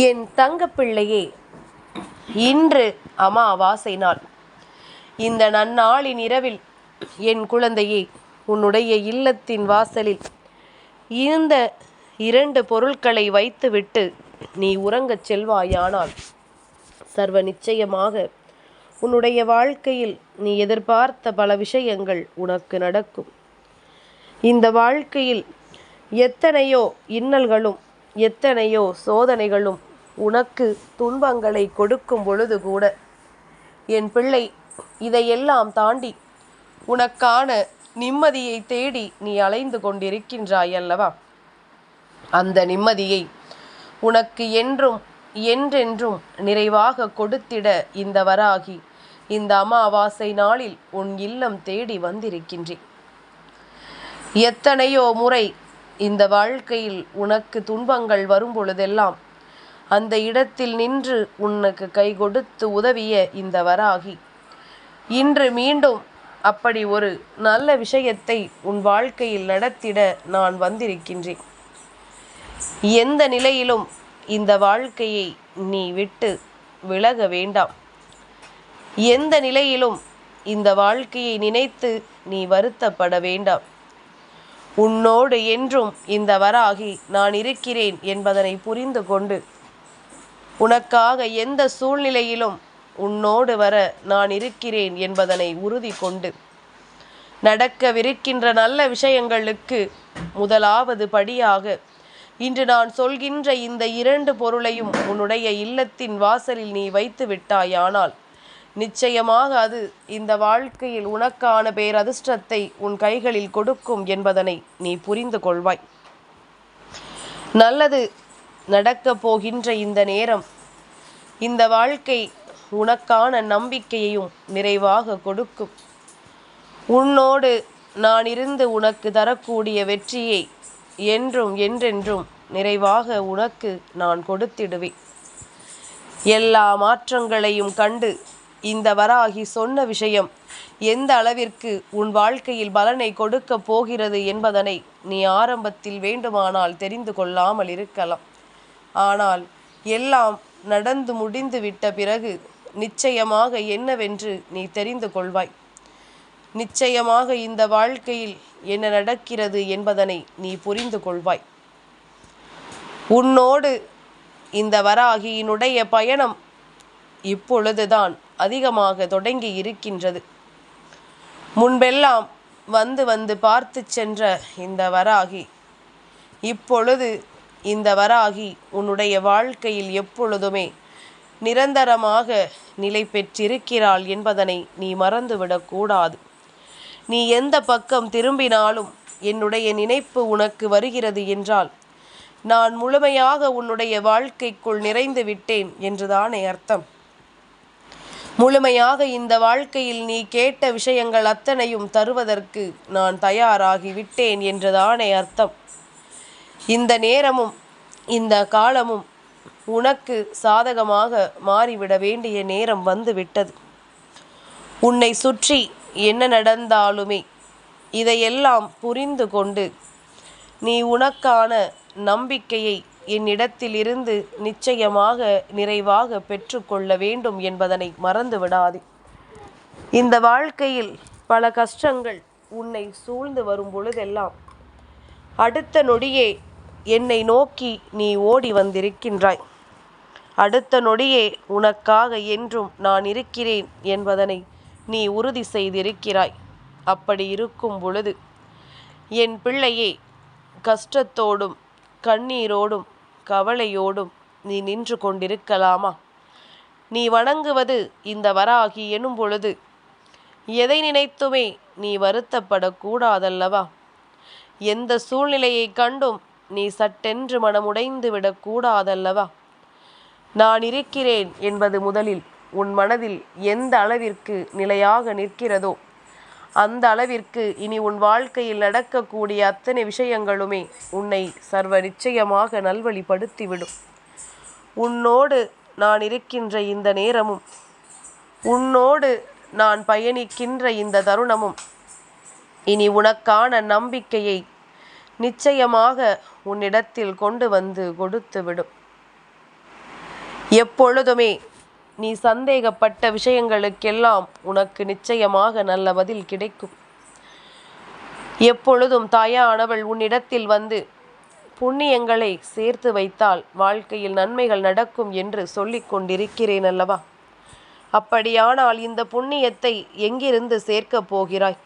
என் தங்கப்பிள்ளையே இன்று அமாவாசை நாள். இந்த நன்னாளின் இரவில் என் குழந்தையே உன்னுடைய இல்லத்தின் வாசலில் இந்த இரண்டு பொருட்களை வைத்துவிட்டு நீ உறங்கச் செல்வாயானால் சர்வ நிச்சயமாக உன்னுடைய வாழ்க்கையில் நீ எதிர்பார்த்த பல விஷயங்கள் உனக்கு நடக்கும். இந்த வாழ்க்கையில் எத்தனையோ இன்னல்களும் எத்தனையோ சோதனைகளும் உனக்கு துன்பங்களை கொடுக்கும் பொழுது கூட. என் பிள்ளை இதையெல்லாம் தாண்டி உனக்கான நிம்மதியை தேடி நீ அலைந்து கொண்டிருக்கின்றாய் அல்லவா? அந்த நிம்மதியை உனக்கு என்றும் என்றென்றும் நிறைவாக கொடுத்திட இந்த வராகி இந்த அமாவாசை நாளில் உன் இல்லம் தேடி வந்திருக்கின்றேன். எத்தனையோ முறை இந்த வாழ்க்கையில் உனக்கு துன்பங்கள் வரும் பொழுதெல்லாம் அந்த இடத்தில் நின்று உனக்கு கை கொடுத்து உதவிய இந்த வராகி. இன்று மீண்டும் அப்படி ஒரு நல்ல விஷயத்தை உன் வாழ்க்கையில் நடத்திட நான் வந்திருக்கின்றேன். எந்த நிலையிலும் இந்த வாழ்க்கையை நீ விட்டு விலக வேண்டாம். எந்த நிலையிலும் இந்த வாழ்க்கையை நினைத்து நீ வருத்தப்பட வேண்டாம். உன்னோடு என்றும் இந்த வராகி நான் இருக்கிறேன் என்பதனை புரிந்து கொண்டு உனக்காக எந்த சூழ்நிலையிலும் உன்னோடு வர நான் இருக்கிறேன் என்பதனை உறுதி கொண்டு நடக்கவிருக்கின்ற நல்ல விஷயங்களுக்கு முதலாவது படியாக இன்று நான் சொல்கின்ற இந்த இரண்டு பொருளையும் உன்னுடைய இல்லத்தின் வாசலில் நீ வைத்து விட்டாயானால் நிச்சயமாக அது இந்த வாழ்க்கையில் உனக்கான பேரதிர்ஷ்டத்தை உன் கைகளில் கொடுக்கும் என்பதனை நீ புரிந்து கொள்வாய். நல்லது நடக்கப் போகின்ற இந்த நேரம் இந்த வாழ்க்கை உனக்கான நம்பிக்கையையும் நிறைவாக கொடுக்கும். உன்னோடு நான் இருந்து உனக்கு தரக்கூடிய வெற்றியை என்றும் என்றென்றும் நிறைவாக உனக்கு நான் கொடுத்திடுவேன். எல்லா மாற்றங்களையும் கண்டு இந்த வராகி சொன்ன விஷயம் எந்த அளவிற்கு உன் வாழ்க்கையில் பலனை கொடுக்க போகிறது என்பதனை நீ ஆரம்பத்தில் வேண்டுமானால் தெரிந்து கொள்ளாமல் இருக்கலாம். ஆனால் எல்லாம் நடந்து முடிந்து விட்ட பிறகு நிச்சயமாக என்னவென்று நீ தெரிந்து கொள்வாய். நிச்சயமாக இந்த வாழ்க்கையில் என்ன நடக்கிறது என்பதனை நீ புரிந்து கொள்வாய். உன்னோடு இந்த வராகியினுடைய பயணம் இப்பொழுதுதான் அதிகமாக தொடங்கி இருக்கின்றது. முன்பெல்லாம் வந்து வந்து பார்த்து சென்ற இந்த வராகி இப்பொழுது இந்த வராகி உன்னுடைய வாழ்க்கையில் எப்பொழுதுமே நிரந்தரமாக நிலை பெற்றிருக்கிறாள் என்பதனை நீ மறந்துவிடக்கூடாது நீ எந்த பக்கம் திரும்பினாலும் என்னுடைய நினைப்பு உனக்கு வருகிறது என்றால் நான் முழுமையாக உன்னுடைய வாழ்க்கைக்குள் நிறைந்து விட்டேன் என்றுதானே அர்த்தம். முழுமையாக இந்த வாழ்க்கையில் நீ கேட்ட விஷயங்கள் அத்தனையும் தருவதற்கு நான் தயாராகி விட்டேன் என்றுதானே அர்த்தம். இந்த நேரமும் இந்த காலமும் உனக்கு சாதகமாக மாறிவிட வேண்டிய நேரம் வந்துவிட்டது. உன்னை சுற்றி என்ன நடந்தாலுமே இதையெல்லாம் புரிந்து கொண்டு நீ உனக்கான நம்பிக்கையை என்னிடத்திலிருந்து நிச்சயமாக நிறைவாக பெற்றுக்கொள்ள வேண்டும் என்பதனை மறந்து விடாதே இந்த வாழ்க்கையில் பல கஷ்டங்கள் உன்னை சூழ்ந்து வரும் பொழுதெல்லாம் அடுத்த நொடியே என்னை நோக்கி நீ ஓடி வந்திருக்கின்றாய். அடுத்த நொடியே உனக்காக என்றும் நான் இருக்கிறேன் என்பதனை நீ உறுதி செய்திருக்கிறாய். அப்படி இருக்கும் பொழுது என் பிள்ளையே கஷ்டத்தோடும் கண்ணீரோடும் கவலையோடும் நீ நின்று கொண்டிருக்கலாமா? நீ வணங்குவது இந்த வராகி எனும் பொழுது எதை நினைத்துமே நீ வருத்தப்படக்கூடாதல்லவா? எந்த சூழ்நிலையை கண்டும் நீ சட்டென்று மனமுடைந்து விடக்கூடாதல்லவா? நான் இருக்கிறேன் என்பது முதலில் உன் மனதில் எந்த அளவிற்கு நிலையாக நிற்கிறதோ அந்த அளவிற்கு இனி உன் வாழ்க்கையில் நடக்கக்கூடிய அத்தனை விஷயங்களுமே உன்னை சர்வ நிச்சயமாக நல்வழிப்படுத்திவிடும். உன்னோடு நான் இருக்கின்ற இந்த நேரமும் உன்னோடு நான் பயணிக்கின்ற இந்த தருணமும் இனி உனக்கான நம்பிக்கையை நிச்சயமாக உன்னிடத்தில் கொண்டு வந்து கொடுத்துவிடும். எப்பொழுதுமே நீ சந்தேகப்பட்ட விஷயங்களுக்கெல்லாம் உனக்கு நிச்சயமாக நல்ல பதில் கிடைக்கும். எப்பொழுதும் தாயானவள் உன்னிடத்தில் வந்து புண்ணியங்களை சேர்த்து வைத்தால் வாழ்க்கையில் நன்மைகள் நடக்கும் என்று சொல்லிக் கொண்டிருக்கிறேன் அல்லவா? அப்படியானால் இந்த புண்ணியத்தை எங்கிருந்து சேர்க்கப் போகிறாய்?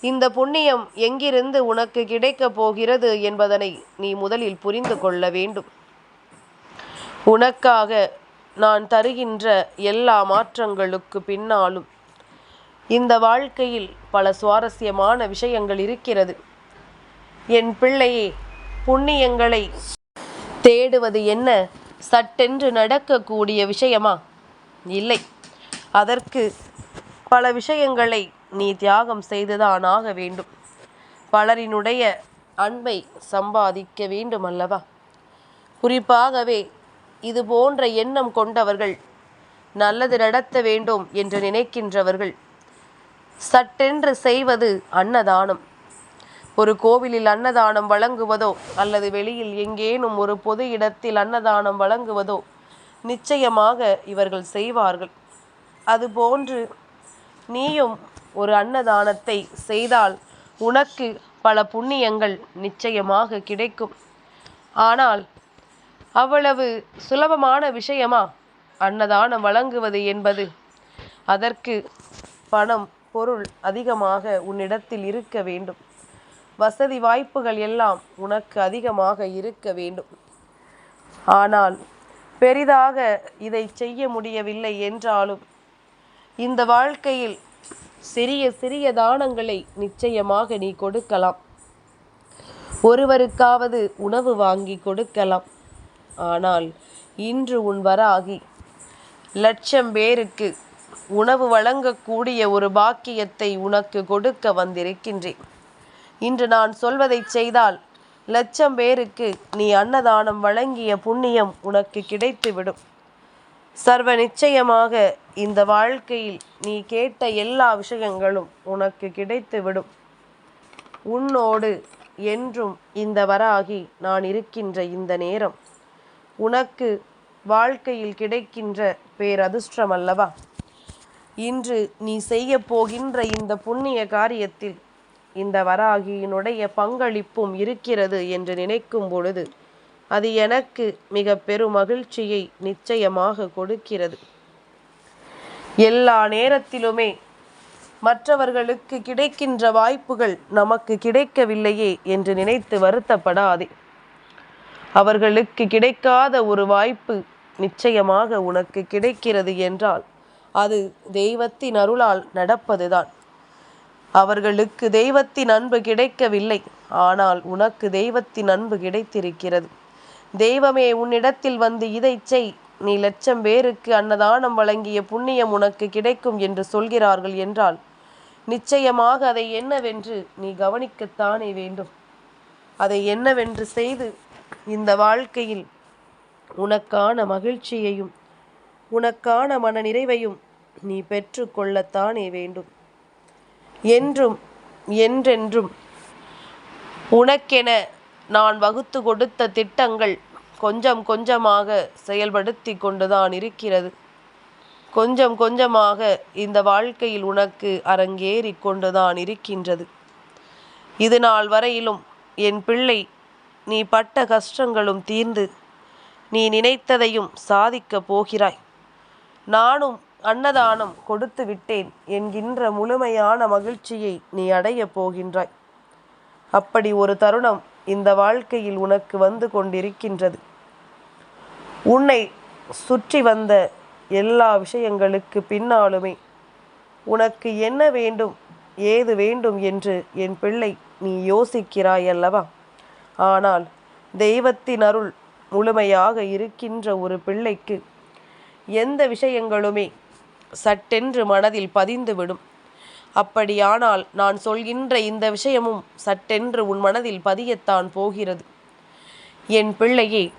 இந்த புண்ணியம் எங்கிருந்து உனக்கு கிடைக்கப் போகிறது என்பதனை நீ முதலில் புரிந்து கொள்ள வேண்டும். உனக்காக நான் தருகின்ற எல்லா மாற்றங்களுக்கு பின்னாலும் இந்த வாழ்க்கையில் பல சுவாரஸ்யமான விஷயங்கள் இருக்கிறது. என் பிள்ளையே புண்ணியங்களை தேடுவது என்ன? சட்டென்று நடக்கக்கூடிய விஷயமா? இல்லை. அதற்கு பல விஷயங்களை நீ தியாகம் செய்துதான் ஆக வேண்டும். பலரினுடைய அன்பை சம்பாதிக்க வேண்டும் அல்லவா குறிப்பாகவே இது போன்ற எண்ணம் கொண்டவர்கள் நல்லது நடத்த வேண்டும் என்று நினைக்கின்றவர்கள். சட்டென்று செய்வது அன்னதானம். ஒரு கோவிலில் அன்னதானம் வழங்குவதோ அல்லது வெளியில் எங்கேனும் ஒரு பொது இடத்தில் அன்னதானம் வழங்குவதோ நிச்சயமாக இவர்கள் செய்வார்கள். அதுபோன்று நீயும் ஒரு அன்னதானத்தை செய்தால் உனக்கு பல புண்ணியங்கள் நிச்சயமாக கிடைக்கும். ஆனால் அவ்வளவு சுலபமான விஷயமா? அன்னதானம் வழங்குவது என்பது. அதற்கு பணம் பொருள் அதிகமாக உன்னிடத்தில் இருக்க வேண்டும். வசதி வாய்ப்புகள் எல்லாம் உனக்கு அதிகமாக இருக்க வேண்டும். ஆனால் பெரிதாக இதை செய்ய முடியவில்லை என்றாலும் இந்த வாழ்க்கையில் சிறிய சிறிய தானங்களை நிச்சயமாக நீ கொடுக்கலாம். ஒருவருக்காவது உணவு வாங்கி கொடுக்கலாம். ஆனால் இன்று உன் வராகி. லட்சம் பேருக்கு உணவு வழங்கக்கூடிய ஒரு பாக்கியத்தை உனக்கு கொடுக்க வந்திருக்கின்றேன். இன்று நான் சொல்வதை செய்தால் லட்சம் பேருக்கு நீ அன்னதானம் வழங்கிய புண்ணியம் உனக்கு கிடைத்துவிடும். சர்வ நிச்சயமாக இந்த வாழ்க்கையில் நீ கேட்ட எல்லா விஷயங்களும் உனக்கு கிடைத்துவிடும். உன்னோடு என்றும் இந்த வராகி நான் இருக்கின்ற இந்த நேரம். உனக்கு வாழ்க்கையில் கிடைக்கின்ற பேரதிர்ஷ்டம் அல்லவா? இன்று நீ செய்ய போகின்ற இந்த புண்ணிய காரியத்தில் இந்த வராகியினுடைய பங்களிப்பும் இருக்கிறது என்று நினைக்கும் பொழுது அது எனக்கு மிக பெரும் மகிழ்ச்சியை நிச்சயமாக கொடுக்கிறது. எல்லா நேரத்திலுமே மற்றவர்களுக்கு கிடைக்கின்ற வாய்ப்புகள் நமக்கு கிடைக்கவில்லையே என்று நினைத்து வருத்தப்படாதே. அவர்களுக்கு கிடைக்காத ஒரு வாய்ப்பு நிச்சயமாக உனக்கு கிடைக்கிறது என்றால் அது தெய்வத்தின் அருளால் நடப்பதுதான். அவர்களுக்கு தெய்வத்தின் அன்பு கிடைக்கவில்லை. ஆனால் உனக்கு தெய்வத்தின் அன்பு கிடைத்திருக்கிறது. தெய்வமே உன்னிடத்தில் வந்து இதை செய். நீ லட்சம் பேருக்கு அன்னதானம் வழங்கிய புண்ணியம் உனக்கு கிடைக்கும் என்று சொல்கிறார்கள் என்றால் நிச்சயமாக அதை என்னவென்று நீ கவனிக்கத்தானே வேண்டும். அதை என்னவென்று செய்து இந்த வாழ்க்கையில் உனக்கான மகிழ்ச்சியையும் உனக்கான மன நிறைவையும் நீ பெற்றுக்கொள்ளத்தானே வேண்டும். என்றும் என்றென்றும் உனக்கென நான் வகுத்து கொடுத்த திட்டங்கள் கொஞ்சம் கொஞ்சமாக செயல்படுத்தி கொண்டுதான் இருக்கிறது. கொஞ்சம் கொஞ்சமாக இந்த வாழ்க்கையில் உனக்கு அரங்கேறி கொண்டுதான் இருக்கின்றது. இது நாள் வரையிலும் என் பிள்ளை நீ பட்ட கஷ்டங்களும் தீர்ந்து நீ நினைத்ததையும் சாதிக்கப் போகிறாய். நானும் அன்னதானம் கொடுத்து விட்டேன். என்கின்ற முழுமையான மகிழ்ச்சியை நீ அடையப் போகின்றாய். அப்படி ஒரு தருணம் இந்த வாழ்க்கையில் உனக்கு வந்து கொண்டிருக்கின்றது. உன்னை சுற்றி வந்த எல்லா விஷயங்களுக்கு பின்னாலுமே உனக்கு என்ன வேண்டும் ஏது வேண்டும் என்று என் பிள்ளை நீ யோசிக்கிறாய் அல்லவா ஆனால் தெய்வத்தின் அருள் முழுமையாக இருக்கின்ற ஒரு பிள்ளைக்கு எந்த விஷயங்களுமே சட்டென்று மனதில் பதிந்துவிடும். அப்படியானால் நான் சொல்கின்ற இந்த விஷயமும் சட்டென்று உன் மனதில் பதியத்தான் போகிறது. என் பிள்ளையே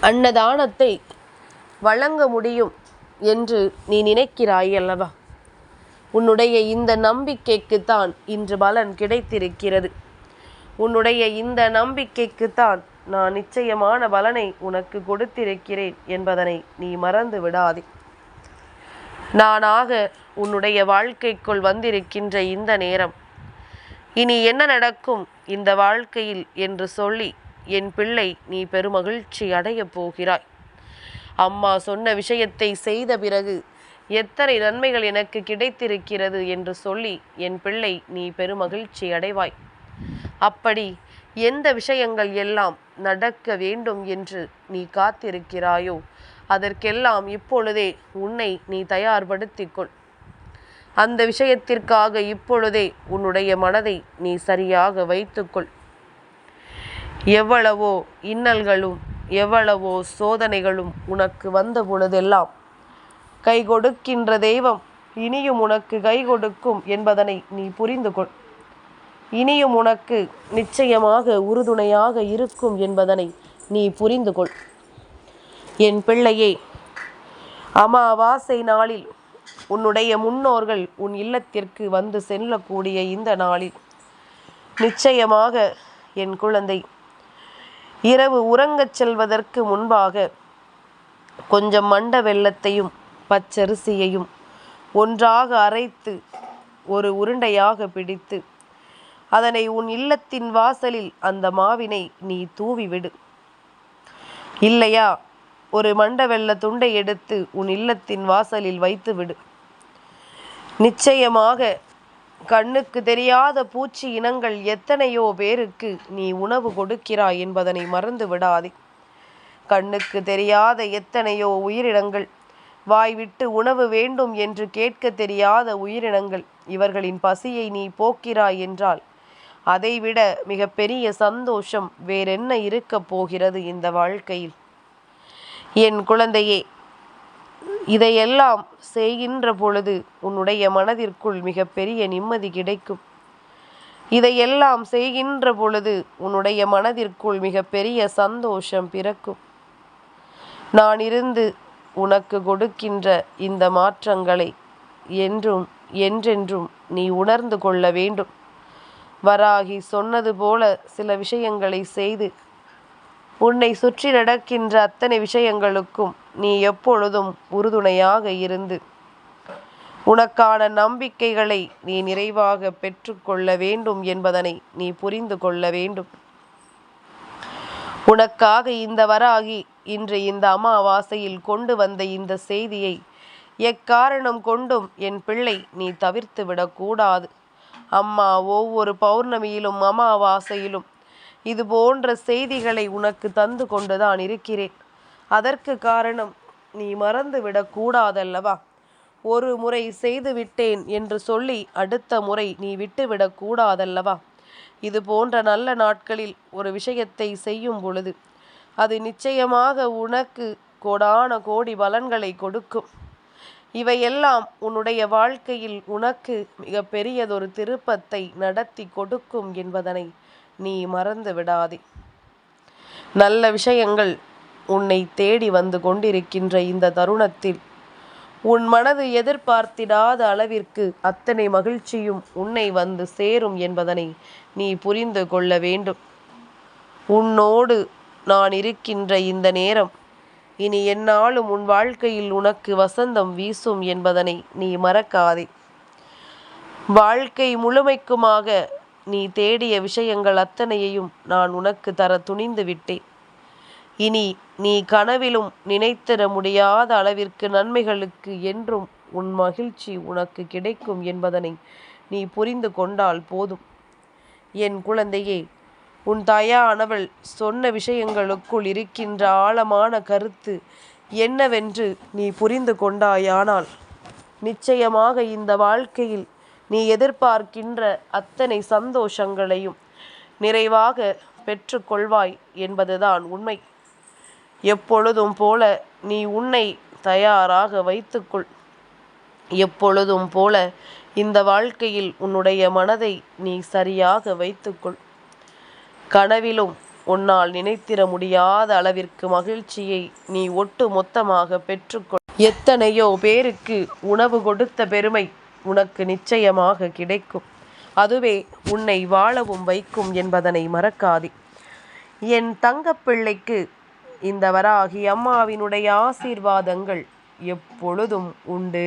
அன்னதானத்தை வழங்க முடியும் என்று நீ நினைக்கிறாய் அல்லவா? உன்னுடைய இந்த நம்பிக்கைக்குத்தான் இன்று பலன் கிடைத்திருக்கிறது. உன்னுடைய இந்த நம்பிக்கைக்குத்தான் நான் நிச்சயமான பலனை உனக்கு கொடுத்திருக்கிறேன் என்பதனை நீ மறந்து விடாதே. நானாக உன்னுடைய வாழ்க்கைக்குள் வந்திருக்கின்ற இந்த நேரம். இனி என்ன நடக்கும் இந்த வாழ்க்கையில் என்று சொல்லி என் பிள்ளை நீ பெருமகிழ்ச்சி அடையப் போகிறாய். அம்மா சொன்ன விஷயத்தை செய்த பிறகு எத்தனை நன்மைகள் எனக்கு கிடைத்திருக்கிறது என்று சொல்லி என் பிள்ளை நீ பெருமகிழ்ச்சி அடைவாய். அப்படி எந்த விஷயங்கள் எல்லாம் நடக்க வேண்டும் என்று நீ காத்திருக்கிறாயோ அதற்கெல்லாம் இப்பொழுதே உன்னை நீ தயார்படுத்திக்கொள். அந்த விஷயத்திற்காக இப்பொழுதே உன்னுடைய மனதை நீ சரியாக வைத்துக்கொள். எவ்வளவோ இன்னல்களும் எவ்வளவோ சோதனைகளும் உனக்கு வந்த பொழுதெல்லாம் கை கொடுக்கின்ற தெய்வம் இனியும் உனக்கு கை கொடுக்கும் என்பதனை நீ புரிந்து கொள் இனியும் உனக்கு நிச்சயமாக உறுதுணையாக இருக்கும் என்பதனை நீ புரிந்து கொள். என் பிள்ளையே அமாவாசை நாளில் உன்னுடைய முன்னோர்கள் உன் இல்லத்திற்கு வந்து செல்லக்கூடிய இந்த நாளில் நிச்சயமாக என் குழந்தை இரவு உறங்கச் செல்வதற்கு முன்பாக கொஞ்சம் மண்ட வெள்ளத்தையும் பச்சரிசியையும் ஒன்றாக அரைத்து ஒரு உருண்டையாக பிடித்து அதனை உன் இல்லத்தின் வாசலில் அந்த மாவினை நீ தூவிவிடு. இல்லையா ஒரு மண்ட வெள்ள துண்டை எடுத்து உன் இல்லத்தின் வாசலில் வைத்து விடு நிச்சயமாக கண்ணுக்கு தெரியாத பூச்சி இனங்கள் எத்தனையோ பேருக்கு நீ உணவு கொடுக்கிறாய் என்பதனை மறந்து விடாதே கண்ணுக்கு தெரியாத எத்தனையோ உயிரினங்கள் வாய்விட்டு உணவு வேண்டும் என்று கேட்க தெரியாத உயிரினங்கள் இவர்களின் பசியை நீ போக்கிறாய் என்றால் அதைவிட மிகப்பெரிய சந்தோஷம் வேறென்ன இருக்கப் போகிறது இந்த வாழ்க்கையில்? என் குழந்தையே இதையெல்லாம் செய்கின்ற பொழுது உன்னுடைய மனதிற்குள் மிகப்பெரிய நிம்மதி கிடைக்கும். இதையெல்லாம் செய்கின்ற பொழுது உன்னுடைய மனதிற்குள் மிகப்பெரிய சந்தோஷம் பிறக்கும். நான் இருந்து உனக்கு கொடுக்கின்ற இந்த மாற்றங்களை என்றும் என்றென்றும் நீ உணர்ந்து கொள்ள வேண்டும். வராகி சொன்னது போல சில விஷயங்களை செய்து உன்னை சுற்றி நடக்கின்ற அத்தனை விஷயங்களுக்கும் நீ எப்பொழுதும் உறுதுணையாக இருந்து உனக்கான நம்பிக்கைகளை நீ நிறைவாக பெற்றுக்கொள்ள வேண்டும் என்பதனை நீ புரிந்து கொள்ள வேண்டும். உனக்காக இந்த வராகி இன்று இந்த அமாவாசையில் கொண்டு வந்த இந்த செய்தியை எக்காரணம் கொண்டும் என் பிள்ளை நீ தவிர்த்து விடக்கூடாது. அம்மா ஒவ்வொரு பௌர்ணமியிலும் அமாவாசையிலும் இது போன்ற செய்திகளை உனக்கு தந்து கொண்டுதான் இருக்கிறேன். அதற்கு காரணம் நீ மறந்து விடக்கூடாதல்லவா ஒரு முறை செய்து விட்டேன் என்று சொல்லி அடுத்த முறை நீ விட்டுவிடக் கூடாதல்லவா? இது போன்ற நல்ல நாட்களில் ஒரு விஷயத்தை செய்யும் பொழுது அது நிச்சயமாக உனக்கு கோடான கோடி பலன்களை கொடுக்கும். இவையெல்லாம் உன்னுடைய வாழ்க்கையில் உனக்கு மிக பெரியதொரு திருப்பத்தை நடத்தி கொடுக்கும் என்பதனை நீ மறந்து விடாதே. நல்ல விஷயங்கள் உன்னை தேடி வந்து கொண்டிருக்கின்ற இந்த தருணத்தில் உன் மனது எதிர்பார்த்திடாத அளவிற்கு அத்தனை மகிழ்ச்சியும் உன்னை வந்து சேரும் என்பதனை நீ புரிந்து கொள்ள வேண்டும். உன்னோடு நான் இருக்கின்ற இந்த நேரம் இனி என்னாலும் உன் வாழ்க்கையில் உனக்கு வசந்தம் வீசும் என்பதனை நீ மறக்காதே. வாழ்க்கை முழுமைக்குமாக நீ தேடிய விஷயங்கள் அத்தனையையும் நான் உனக்கு தர துணிந்து விட்டேன். இனி நீ கனவிலும் நினைத்திட முடியாத அளவிற்கு நன்மைகளுக்கு என்றும் உன் மகிழ்ச்சி உனக்கு கிடைக்கும் என்பதனை நீ புரிந்து கொண்டால் போதும். என் குழந்தையே உன் தாயானவள் சொன்ன விஷயங்களுக்குள் இருக்கின்ற ஆழமான கருத்து என்னவென்று நீ புரிந்து கொண்டாயானால் நிச்சயமாக இந்த வாழ்க்கையில் நீ எதிர்பார்க்கின்ற அத்தனை சந்தோஷங்களையும் நிறைவாக பெற்றுக்கொள்வாய் என்பதுதான் உண்மை. எப்பொழுதும் போல நீ உன்னை தயாராக வைத்துக்கொள். எப்பொழுதும் போல இந்த வாழ்க்கையில் உன்னுடைய மனதை நீ சரியாக வைத்துக்கொள். கனவிலும் உன்னால் நினைத்திட முடியாத அளவிற்கு மகிழ்ச்சியை நீ ஒட்டு மொத்தமாக பெற்றுக்கொள். எத்தனையோ பேருக்கு உணவு கொடுத்த பெருமை உனக்கு நிச்சயமாக கிடைக்கும். அதுவே உன்னை வாழவும் வைக்கும் என்பதனை மறக்காதே. என் தங்கப்பிள்ளைக்கு இந்த வராகி அம்மாவினுடைய ஆசீர்வாதங்கள் எப்பொழுதும் உண்டு.